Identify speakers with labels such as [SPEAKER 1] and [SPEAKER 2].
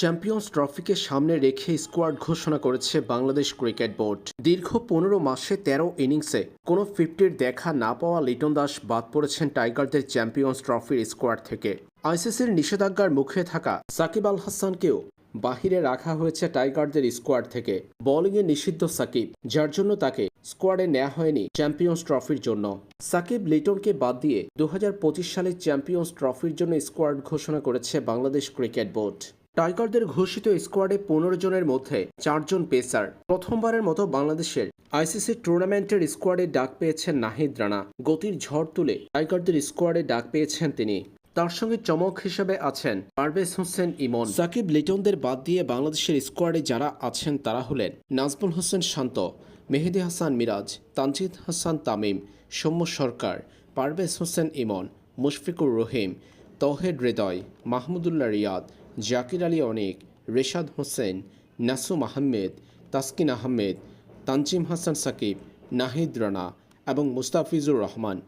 [SPEAKER 1] Champions ট্রফিকে সামনে রেখে squad ঘোষণা করেছে বাংলাদেশ ক্রিকেট বোর্ড। দীর্ঘ পনেরো মাসে তেরো ইনিংসে কোনো ফিফটির দেখা না পাওয়া লিটন দাস বাদ পড়েছেন টাইগারদের চ্যাম্পিয়ন্স ট্রফির স্কোয়াড থেকে। আইসিসির নিষেধাজ্ঞার মুখে থাকা সাকিব আল হাসানকেও বাহিরে রাখা হয়েছে টাইগারদের স্কোয়াড থেকে। বোলিংয়ে নিষিদ্ধ সাকিব, যার জন্য তাকে স্কোয়াডে নেওয়া হয়নি চ্যাম্পিয়ন্স ট্রফির জন্য। সাকিব লিটনকে বাদ দিয়ে দু সালে চ্যাম্পিয়ন্স ট্রফির জন্য স্কোয়াড ঘোষণা করেছে বাংলাদেশ ক্রিকেট বোর্ড। টাইগারদের ঘোষিত স্কোয়াডে পনেরো জনের মধ্যে চারজন পেসার। প্রথমবারের মতো বাংলাদেশের আইসিসি টুর্নামেন্টের স্কোয়াডে ডাক পেয়েছেন নাহিদ রানা। গতির ঝড় তুলে টাইগারদের স্কোয়াডে ডাক পেয়েছেন তিনি। তার সঙ্গে চমক হিসেবে আছেন পারভেজ হোসেন ইমন। সাকিব লিটনদের বাদ দিয়ে বাংলাদেশের স্কোয়াডে যারা আছেন তারা হলেন নাজমুল হোসেন শান্ত, মেহেদি হাসান মিরাজ, তানজিদ হাসান তামিম, সৌম্য সরকার, পারভেজ হোসেন ইমন, মুশফিকুর রহিম তৌহেদ হৃদয়, মাহমুদুল্লাহ রিয়াদ, জাকির আলী অনেক, রেশাদ হোসেন, নাসুম আহমেদ, তাসকিন আহমেদ তানজিম হাসান সাকিব, নাহিদ রানা এবং মুস্তাফিজুর রহমান।